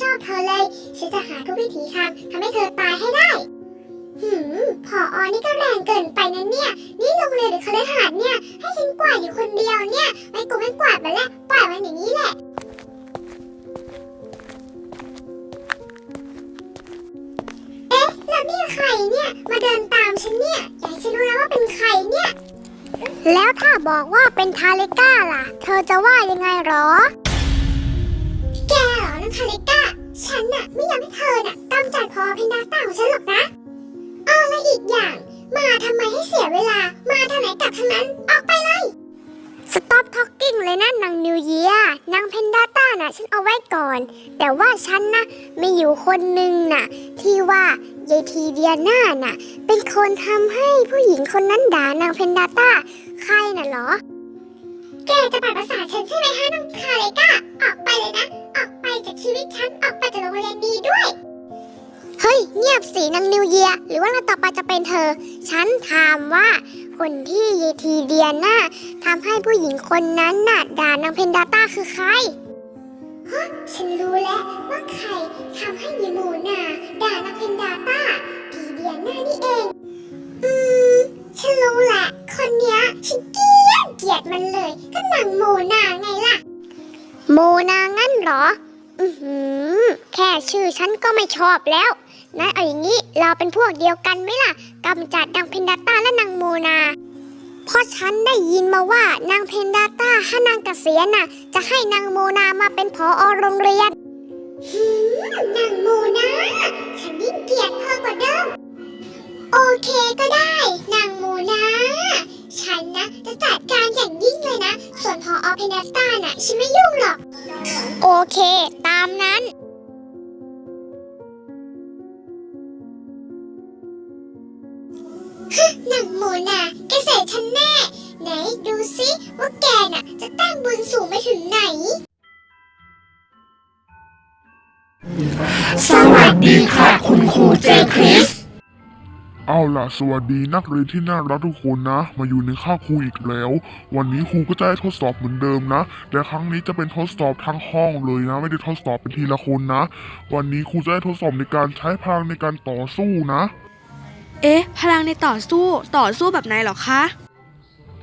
ชอบเธอเลย ฉันจะหาทุกวิถีทางทำให้เธอตายให้ได้ หืมพออนี่ก็แรงเกินไปนะเนี่ย นี่โรงเรียนหรือคฤหาสน์เนี่ย ให้ฉันกวาดอยู่คนเดียวเนี่ย ไม่กูไม่กวาดมาแล้วปล่อยมันอย่างนี้แหละเอ๊ะแล้วนี่ใครเนี่ย มาเดินตามฉันเนี่ย อยากฉันรู้แล้วว่าเป็นใครเนี่ย แล้วถ้าบอกว่าเป็นทาเลก้าล่ะ เธอจะว่ายังไงหรอ ฉันน่ะไม่อยากให้เธอน่ะกำจัดพอเพนดาต้าของฉันหรอกนะอ้อและอีกอย่าง มาทำไมให้เสียเวลา มาทางไหนกลับทางนั้น ออกไปเลย Stop talking เลยนะนางนิวเยียนางเพนดาต้าน่ะฉันเอาไว้ก่อน แต่ว่าฉันนะมีอยู่คนหนึ่งน่ะ ที่ว่ายายทีเดียน่าน่ะ เป็นคนทำให้ผู้หญิงคนนั้นด่านางเพนดาต้า ใครน่ะเหรอ แกจะปัดภาษาทฉันใช่ไหมฮะน้องคาเลก้าออกไปเลยนะ ออกไปจากชีวิตฉัน ออกไปจากโรงเรียนนี้ด้วย เฮ้ย เงียบสินางนิวเยีย หรือว่าเราต่อไปจะเป็นเธอ ฉันถามว่า คนที่เยายทีเดียน่าทำให้ผู้หญิงคนนั้นน่ะด่านางเพนดาต้าคือใครฮะฉันรู้แล้วว่าใครทำให้ยีหมูนาด่านางเพนดาต้าทีเดียน่านี่เอง อืม ฉันรู้แหละ คนเนี้ย โมนางั้นเหรอ อือหือ แค่ชื่อฉันก็ไม่ชอบแล้วนั้นเอาอย่างนี้เราเป็นพวกเดียวกันไหมล่ะกำจัดนางเพนดาต้าและนางโมนาเพราะฉันได้ยินมาว่านางเพนดาต้าถ้านางเกษียณน่ะ จะให้นางโมนามาเป็นผอโรงเรียนนางโมนาฉันยิ่งเกลียดเธอกว่าเดิม โอเคก็ได้ นางโมนา ฉันนะจะจัดการอย่างยิ่งเลยนะ ส่วนพออเพนดาต้าน่ะฉันไม่ยุ่งหรอก โอเค ตามนั้น หนังโมนาแกเสร็จฉันแน่ ไหนดูสิว่าแกน่ะ จะตั้งบุญสูงไปถึงไหน สวัสดีค่ะ คุณครูเจคริส เอาล่ะสวัสดีนักเรียนที่น่ารักทุกคนนะ มาอยู่ในค่าบครูอีกแล้ว วันนี้ครูก็จะให้ทดสอบเหมือนเดิมนะ แต่ครั้งนี้จะเป็นทดสอบทั้งห้องเลยนะ ไม่ได้ทดสอบเป็นทีละคนนะ วันนี้ครูจะให้ทดสอบในการใช้พลังในการต่อสู้นะ เอ๊ะ พลังในต่อสู้ต่อสู้แบบไหนเหรอคะ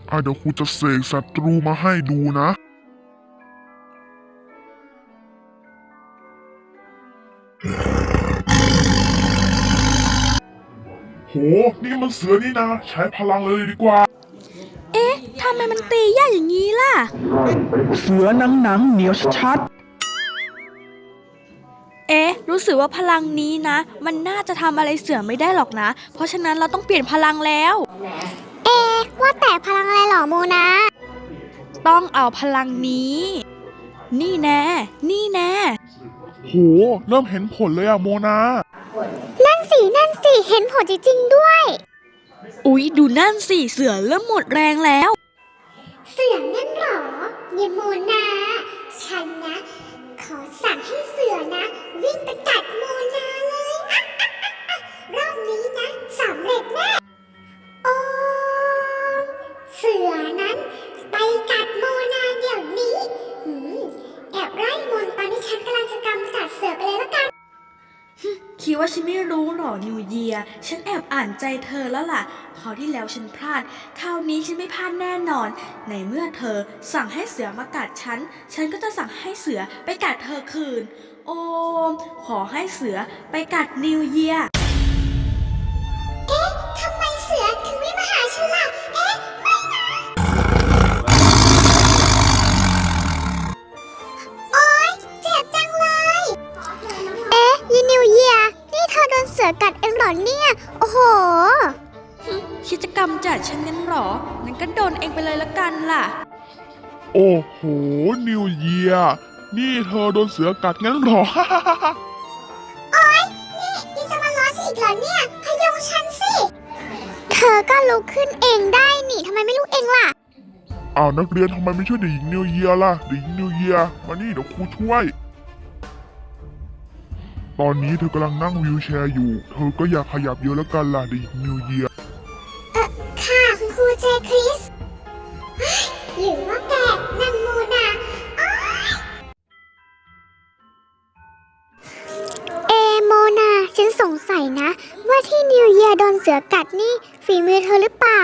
อะเดี๋ยวครูจะเสกศัตรูมาให้ดูนะโนี่มันเสือนี่นะ ใช้พลังเลยดีกว่า เอ๊ะทำไมมันตียากอย่างนี้ล่ะ เสือหนังหนังๆเหนียวชัดเอ๊ะ รู้สึกว่าพลังนี้นะ มันน่าจะทำอะไรเสือไม่ได้หรอกนะ เพราะฉะนั้นเราต้องเปลี่ยนพลังแล้ว เอ๊ะ ว่าแต่พลังอะไรเหรอโมนาต้องเอาพลังนี้ นี่แน่ นี่แน่ โห เริ่มเห็นผลเลยอะโมนานั่น สินั่นสิเห็นผลจริงๆด้วย อุ๊ย ดูนั่นสิเสือเริ่มหมดแรงแล้ว เสือนั่นเหรอเยายโมนาฉันนะ ขอสั่งให้เสือนะ วิ่งไปกัดโมนาเลยอะอะอะอะรอบนี้นะสำเร็จแน่ ยียฉันแอบอ่านใจเธอแล้วล่ะ คราวที่แล้วฉันพลาด คราวนี้ฉันไม่พลาดแน่นอน ในเมื่อเธอสั่งให้เสือมากัดฉัน ฉันก็จะสั่งให้เสือไปกัดเธอคืน โอม ขอให้เสือไปกัดนิวเยีย ดฉันงั้นเหรอ งั้นก็โดนเองไปเลยละกันล่ะ โอ้โห นิวเยียนี่เธอโดนเสือกัดงั้นเหรอ โอ๊ย นี่ยังจะมาล้อฉันอีกเหรอเนี่ยพยุงฉันสิ เธอก็ลุกขึ้นเองได้นี่ทำไมไม่ลุกเองล่ะ อ้าวนักเรียนทำไมไม่ช่วยเด็กหญิงนิวเยียล่ะ เด็กหญิงนิวเยียมานี่เดี๋ยวครูช่วย ตอนนี้เธอกำลังนั่งวิวแชร์อยู่ เธอก็อย่าขยับเยอะแล้วกันล่ะเด็กหญิงนิวเยีย สงสัยนะ ว่าที่นิวเยียโดนเสือกัดนี่ฝีมือเธอหรือเปล่า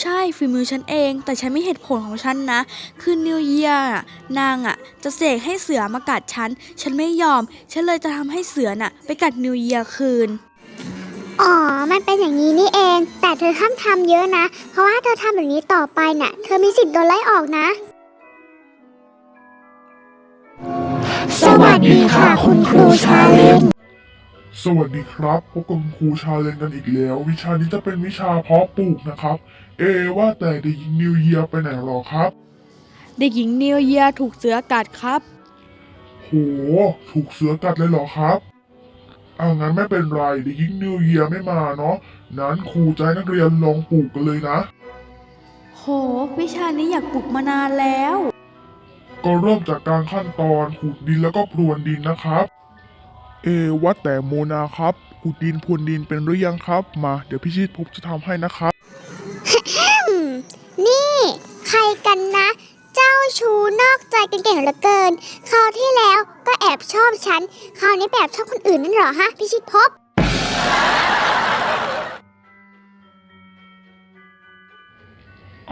ใช่ฝีมือฉันเอง แต่ฉันมีเหตุผลของฉันนะ คือนิวเยียนางอะ จะเสกให้เสือมากัดฉัน ฉันไม่ยอม ฉันเลยจะทำให้เสือน่ะ ไปกัดนิวเยียคืน อ๋อ มันเป็นอย่างนี้นี่เอง แต่เธอห้ามทำเยอะนะ เพราะว่าเธอทำแบบนี้ต่อไปน่ะ เธอมีสิทธิ์โดนไล่ออกนะ สวัสดีค่ะคุณครูชาเลน สวัสดีครับพบกับคุณครูชาเลนกันอีกแล้ว วิชานี้จะเป็นวิชาเพาะปลูกนะครับ เอว่าแต่เด็กหญิงนิวเยียไปไหนหรอครับ เด็กหญิงนิวเยียถูกเสือกัดครับ โห ถูกเสือกัดเลยเหรอครับเอางั้นไม่เป็นไรเด็กหญิงนิวเยียไม่มาเนาะนั้นครูจะให้นักเรียนลองปลูกกันเลยนะ โห วิชานี้อยากปลุกมานานแล้ว ก็เริ่มจากการขั้นตอนขุดดินแล้วก็พรวนดินนะครับ เอว่าแต่โมนาครับขุดดินพวนดินเป็นหรือยังครับ มา เดี๋ยวพี่ชิดภพจะทำให้นะครับ นี่ ใครกันนะ เจ้าชูนอกใจกันเก่งเหลือเกิน คราวที่แล้วก็แอบชอบฉัน คราวนี้แอบชอบคนอื่นนั่นเหรอฮะพิชิตภพ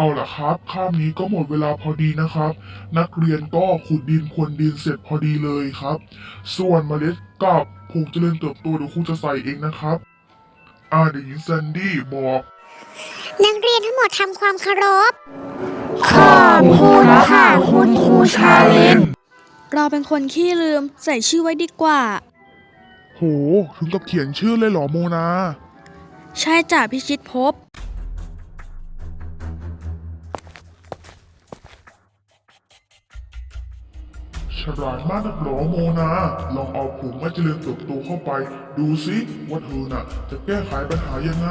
เอาล่ะครับข้ามนี้ก็หมดเวลาพอดีนะครับ นักเรียนก็ขุดดินพรวนดินเสร็จพอดีเลยครับ ส่วนเมล็ดกับผงเจริญเติบโตเดี๋ยวครูจะใส่เองนะครับอ่าเดี๋ยวหญิงแซนดี้บอก นักเรียนทั้งหมดทำความเคารพขอบคุณค่ะคุณครูชาเลนเราเป็นคนขี้ลืมใส่ชื่อไว้ดีกว่า โห ถึงกับเขียนชื่อเลยเหรอโมนา ใช่จ้ะพิชิตภพ ฉลาดมากนักหรอโมนา ลองเอาผงม่เจริญเติบโตเข้าไป ดูซิว่าเธอน่ะ จะแก้ไขปัญหายังไง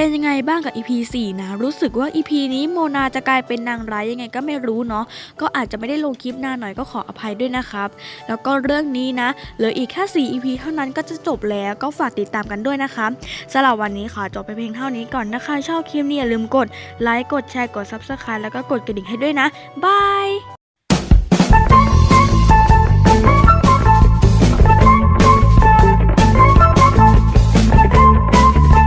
เป็นยังไงบ้างกับ EP 4 นะ รู้สึกว่า EP นี้โมนาจะกลายเป็นนางร้ายยังไงก็ไม่รู้เนาะก็อาจจะไม่ได้ลงคลิปนานหน่อยก็ขออภัยด้วยนะครับ แล้วก็เรื่องนี้นะเหลืออีกแค่ 4 EP เท่านั้นก็จะจบแล้วก็ฝากติดตามกันด้วยนะคะสำหรับวันนี้ขอจบไปเพียงเท่านี้ก่อนนะคะชอบคลิปนี้อย่าลืมกดไลค์กดแชร์กด Subscribe แล้วก็กดกระดิ่งให้ด้วยนะบาย